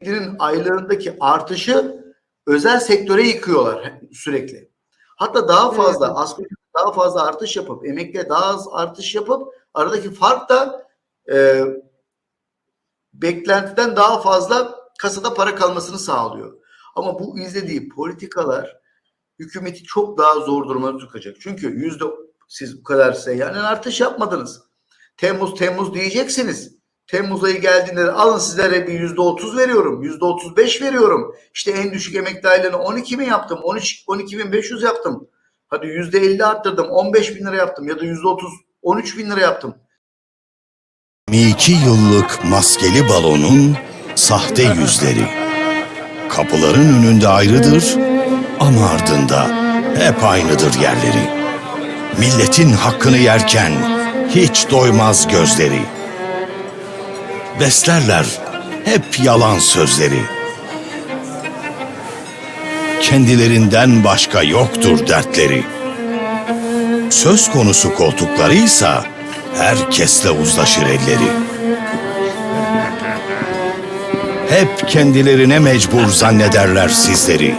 emeklinin aylarındaki artışı özel sektöre yıkıyorlar sürekli. Hatta daha fazla asgari ücrete daha fazla artış yapıp emekliye daha az artış yapıp aradaki fark da e, beklentiden daha fazla kasada para kalmasını sağlıyor. Ama bu izlediği politikalar hükümeti çok daha zor duruma sokacak. Çünkü yüzde siz bu kadar seyyanen artış yapmadınız. Temmuz Temmuz diyeceksiniz. Temmuz ayı geldiğinde de alın sizlere bir yüzde otuz veriyorum. Yüzde otuz beş veriyorum. İşte en düşük emekli aylarını 12 mi yaptım? 13, 12 bin 500 yaptım. Hadi yüzde elli arttırdım. 15 bin lira yaptım. Ya da yüzde otuz 13 bin lira yaptım. 22 yıllık maskeli balonun sahte yüzleri. Kapıların önünde ayrıdır ama ardında hep aynıdır yerleri. Milletin hakkını yerken hiç doymaz gözleri. Beslerler hep yalan sözleri. Kendilerinden başka yoktur dertleri. Söz konusu koltuklarıysa herkesle uzlaşır elleri. Hep kendilerine mecbur zannederler sizleri.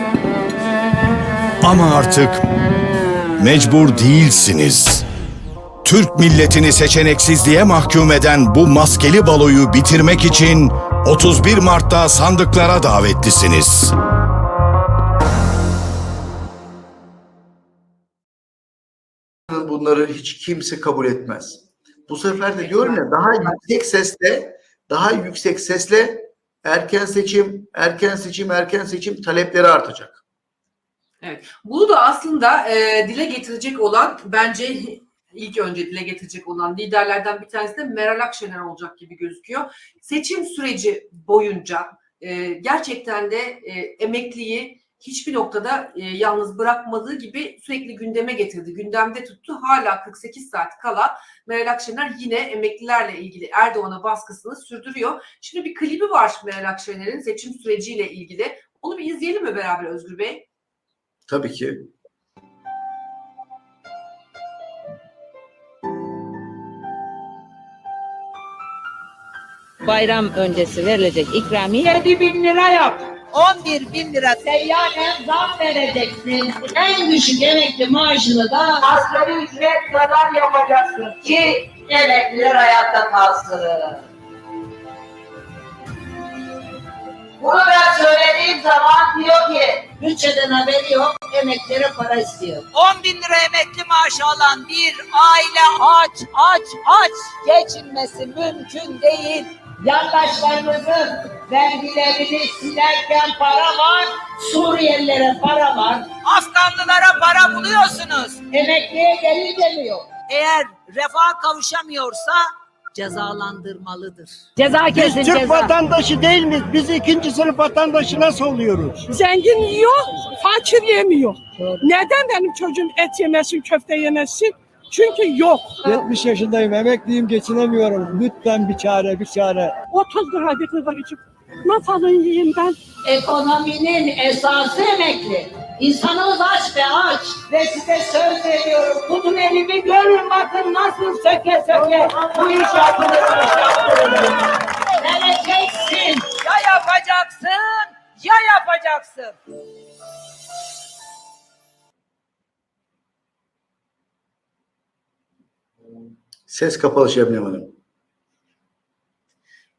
Ama artık mecbur değilsiniz. Türk milletini seçeneksizliğe mahkum eden bu maskeli baloyu bitirmek için 31 Mart'ta sandıklara davetlisiniz. Bunları hiç kimse kabul etmez. Bu sefer de diyorum ya daha yüksek sesle daha yüksek sesle erken seçim, erken seçim, erken seçim talepleri artacak. Evet. Bunu da aslında e, dile getirecek olan bence ilk önce dile getirecek olan liderlerden bir tanesi de Meral Akşener olacak gibi gözüküyor. Seçim süreci boyunca e, gerçekten de e, emekliyi hiçbir noktada e, yalnız bırakmadığı gibi sürekli gündeme getirdi. Gündemde tuttu. Hala 48 saat kala Meral Akşener yine emeklilerle ilgili Erdoğan'a baskısını sürdürüyor. Şimdi bir klibi var Meral Akşener'in seçim süreciyle ilgili. Onu bir izleyelim mi beraber Özgür Bey? Tabii ki. Bayram öncesi verilecek ikramiye 7 bin lira yap. 11 bin lira seyyanen zam vereceksin. En düşük emekli maaşını da asgari ücret kadar yapacaksın ki emekliler hayatta kalsın. Bunu ben söylediğim zaman diyor ki bütçeden haberi yok emeklilere para istiyor. 10 bin lira emekli maaşı alan bir aile aç aç aç geçinmesi mümkün değil. Yandaşlarımızın vergilerini silerken para var, Suriyelilere para var. Afganlılara para buluyorsunuz. Emekliye gelince mi yok? Eğer refah kavuşamıyorsa cezalandırmalıdır. ceza Biz kesin Türk ceza. vatandaşı değil miyiz? Biz ikinci sınıf vatandaşı nasıl oluyoruz? Zengin yiyor, fakir yemiyor. Neden benim çocuğum et yemesin, köfte yemesin? Çünkü yok. 70 yaşındayım, emekliyim, geçinemiyorum. Lütfen bir çare, bir çare. 30 lira bir kızarcık. Nasıl yiyeyim ben? Ekonominin esası emekli. İnsanımız aç ve aç. Ve size söz veriyorum. Tutun elimi görün bakın nasıl söke söke bu iş yapılır. bu iş yapılır. Vereceksin. Ya yapacaksın ya yapacaksın. Ses kapalı Şebnem Hanım.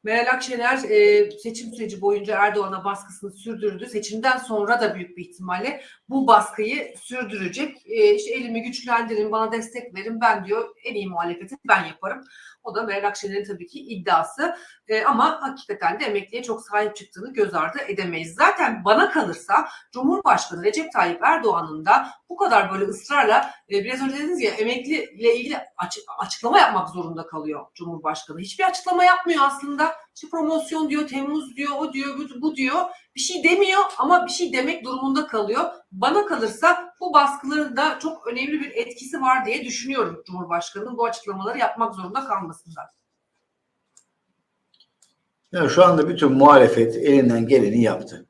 Meral Akşener e, seçim süreci boyunca Erdoğan'a baskısını sürdürdü. Seçimden sonra da büyük bir ihtimalle bu baskıyı sürdürecek. E, işte elimi güçlendirin, bana destek verin. Ben diyor en iyi muhalefeti ben yaparım. O da Meral Akşener'in tabii ki iddiası. E, ama hakikaten de emekliye çok sahip çıktığını göz ardı edemeyiz. Zaten bana kalırsa Cumhurbaşkanı Recep Tayyip Erdoğan'ın da bu kadar böyle ısrarla biraz önce dediniz ya emekliyle ilgili açı- açıklama yapmak zorunda kalıyor Cumhurbaşkanı. Hiçbir açıklama yapmıyor aslında. İşte promosyon diyor, Temmuz diyor, o diyor, bu, bu diyor. Bir şey demiyor ama bir şey demek durumunda kalıyor. Bana kalırsa bu baskıların da çok önemli bir etkisi var diye düşünüyorum Cumhurbaşkanı'nın bu açıklamaları yapmak zorunda kalmasında. Yani şu anda bütün muhalefet elinden geleni yaptı.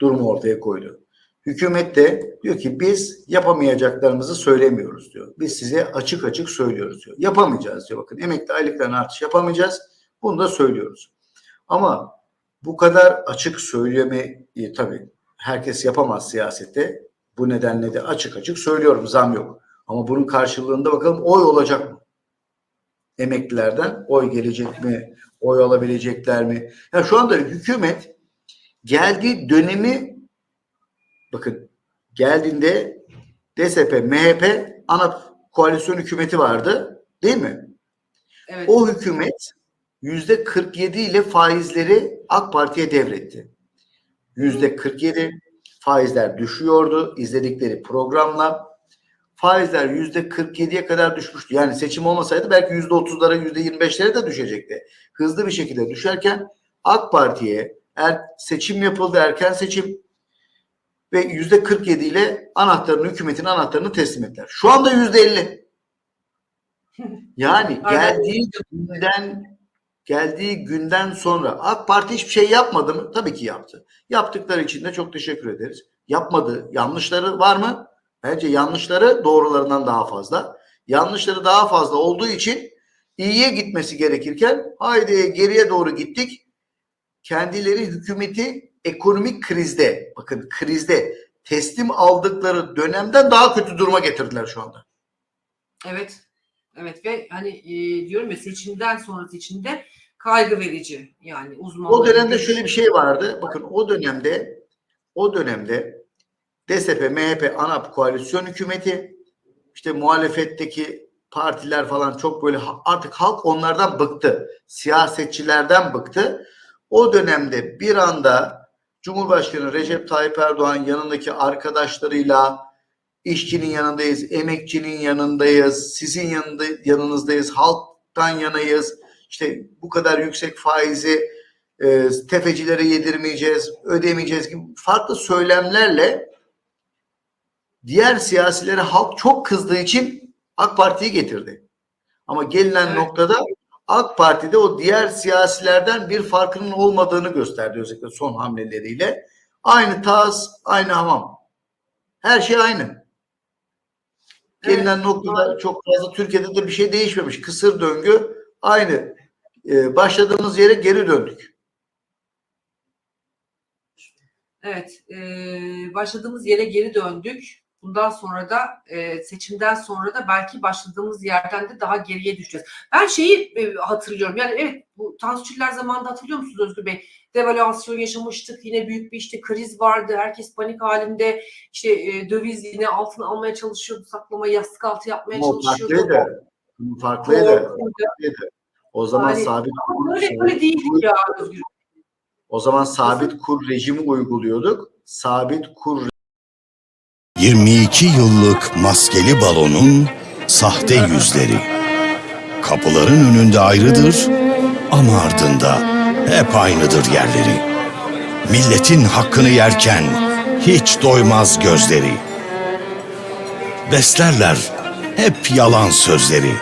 Durumu ortaya koydu. Hükümet de diyor ki biz yapamayacaklarımızı söylemiyoruz diyor. Biz size açık açık söylüyoruz diyor. Yapamayacağız diyor. Bakın emekli aylıklarına artış yapamayacağız. Bunu da söylüyoruz. Ama bu kadar açık söylemeyi tabii herkes yapamaz siyasette. Bu nedenle de açık açık söylüyorum zam yok. Ama bunun karşılığında bakalım oy olacak mı? Emeklilerden oy gelecek mi? Oy alabilecekler mi? Ya şu anda hükümet geldiği dönemi bakın geldiğinde DSP, MHP ana koalisyon hükümeti vardı değil mi? Evet. O hükümet yüzde 47 ile faizleri AK Parti'ye devretti. Yüzde 47 faizler düşüyordu izledikleri programla. Faizler yüzde 47'ye kadar düşmüştü. Yani seçim olmasaydı belki yüzde 30'lara yüzde 25'lere de düşecekti. Hızlı bir şekilde düşerken AK Parti'ye er, seçim yapıldı erken seçim ve yüzde 47 ile anahtarını hükümetin anahtarını teslim ettiler. Şu anda yüzde 50. Yani geldiği günden geldiği günden sonra AK Parti hiçbir şey yapmadı mı? Tabii ki yaptı. Yaptıkları için de çok teşekkür ederiz. Yapmadı. Yanlışları var mı? Bence yanlışları doğrularından daha fazla. Yanlışları daha fazla olduğu için iyiye gitmesi gerekirken haydi geriye doğru gittik. Kendileri hükümeti ekonomik krizde, bakın krizde teslim aldıkları dönemden daha kötü duruma getirdiler şu anda. Evet. Evet ve hani e, diyorum ya seçimden sonrası içinde kaygı verici yani uzmanların. O dönemde şöyle bir şey vardı. Bakın o dönemde o dönemde DSP, MHP, ANAP koalisyon hükümeti işte muhalefetteki partiler falan çok böyle artık halk onlardan bıktı. Siyasetçilerden bıktı. O dönemde bir anda Cumhurbaşkanı Recep Tayyip Erdoğan yanındaki arkadaşlarıyla işçinin yanındayız, emekçinin yanındayız, sizin yanında, yanınızdayız, halktan yanayız. İşte bu kadar yüksek faizi e, tefecilere yedirmeyeceğiz, ödemeyeceğiz gibi farklı söylemlerle diğer siyasilere halk çok kızdığı için AK Parti'yi getirdi. Ama gelinen Evet. noktada AK Parti'de o diğer siyasilerden bir farkının olmadığını gösterdi özellikle son hamleleriyle. Aynı taz, aynı hamam. Her şey aynı. Gelinen noktada çok fazla Türkiye'de de bir şey değişmemiş. Kısır döngü aynı. Ee, başladığımız yere geri döndük. Evet, e, başladığımız yere geri döndük. Bundan sonra da e, seçimden sonra da belki başladığımız yerden de daha geriye düşeceğiz. Ben şeyi e, hatırlıyorum. Yani evet bu Tansu Çiller zamanında hatırlıyor musunuz Özgür Bey? Devalüasyon yaşamıştık. Yine büyük bir işte kriz vardı. Herkes panik halinde. İşte e, döviz yine altın almaya çalışıyordu. Saklamayı yastık altı yapmaya o çalışıyordu. farklıydı. Farklıydı. O zaman Yani- sabit böyle, böyle değildik ya Özgür. o zaman sabit kur rejimi uyguluyorduk. Sabit kur 22 yıllık maskeli balonun sahte yüzleri. Kapıların önünde ayrıdır ama ardında hep aynıdır yerleri. Milletin hakkını yerken hiç doymaz gözleri. Beslerler hep yalan sözleri.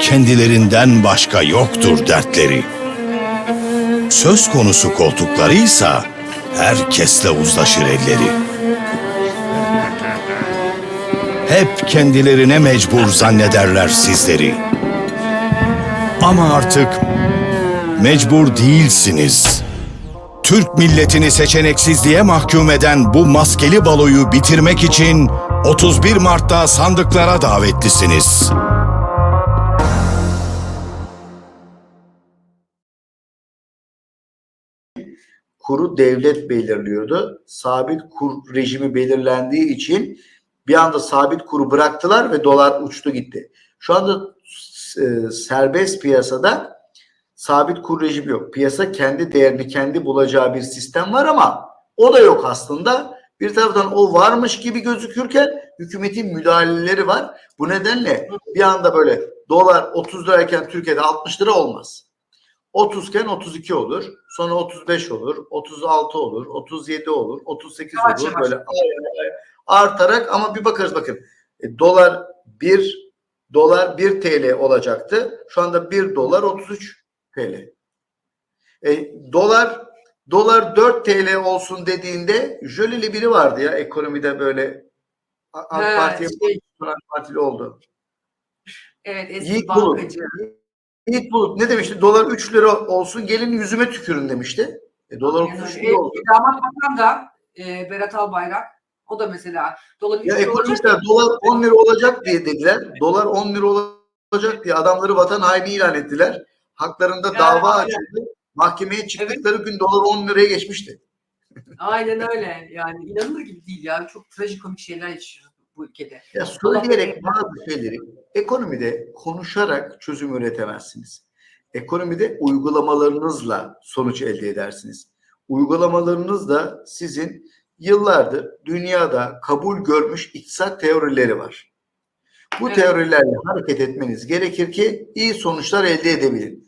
Kendilerinden başka yoktur dertleri. Söz konusu koltuklarıysa herkesle uzlaşır elleri. Hep kendilerine mecbur zannederler sizleri. Ama artık mecbur değilsiniz. Türk milletini seçeneksizliğe mahkum eden bu maskeli baloyu bitirmek için 31 Mart'ta sandıklara davetlisiniz. Kuru devlet belirliyordu. Sabit kur rejimi belirlendiği için bir anda sabit kuru bıraktılar ve dolar uçtu gitti. Şu anda e, serbest piyasada sabit kur rejimi yok. Piyasa kendi değerini kendi bulacağı bir sistem var ama o da yok aslında. Bir taraftan o varmış gibi gözükürken hükümetin müdahaleleri var. Bu nedenle bir anda böyle dolar 30 lirayken Türkiye'de 60 lira olmaz. 30 iken 32 olur. Sonra 35 olur. 36 olur. 37 olur. 38 Yavaş olur. yavaş. Böyle artarak ama bir bakarız bakın. E, dolar 1 dolar 1 TL olacaktı. Şu anda 1 dolar 33 TL. E, dolar dolar 4 TL olsun dediğinde jöleli biri vardı ya ekonomide böyle AK He, Parti'ye şey, partili oldu. evet eski Yiğit bankacı. Yiğit Bulut ne demişti? Dolar 3 lira olsun gelin yüzüme tükürün demişti. E, dolar Yani 33 e, lira oldu. damat bakan da e, Berat Albayrak o da mesela dolar Ya 3 lira olacak ekonomistler dolar 10 lira olacak diye dediler. Dolar 10 lira olacak diye adamları vatan haini ilan ettiler. Haklarında Yani dava aynen. açıldı. Mahkemeye çıktıkları gün dolar 10 liraya geçmişti. Aynen öyle. Yani inanılır gibi değil ya. Çok trajikomik şeyler yaşıyoruz bu ülkede. Ya söyleyerek bazı şeyleri ekonomide konuşarak çözüm üretemezsiniz. Ekonomide uygulamalarınızla sonuç elde edersiniz. Uygulamalarınız da sizin yıllardır dünyada kabul görmüş iktisat teorileri var. Bu Evet. teorilerle hareket etmeniz gerekir ki iyi sonuçlar elde edebilin.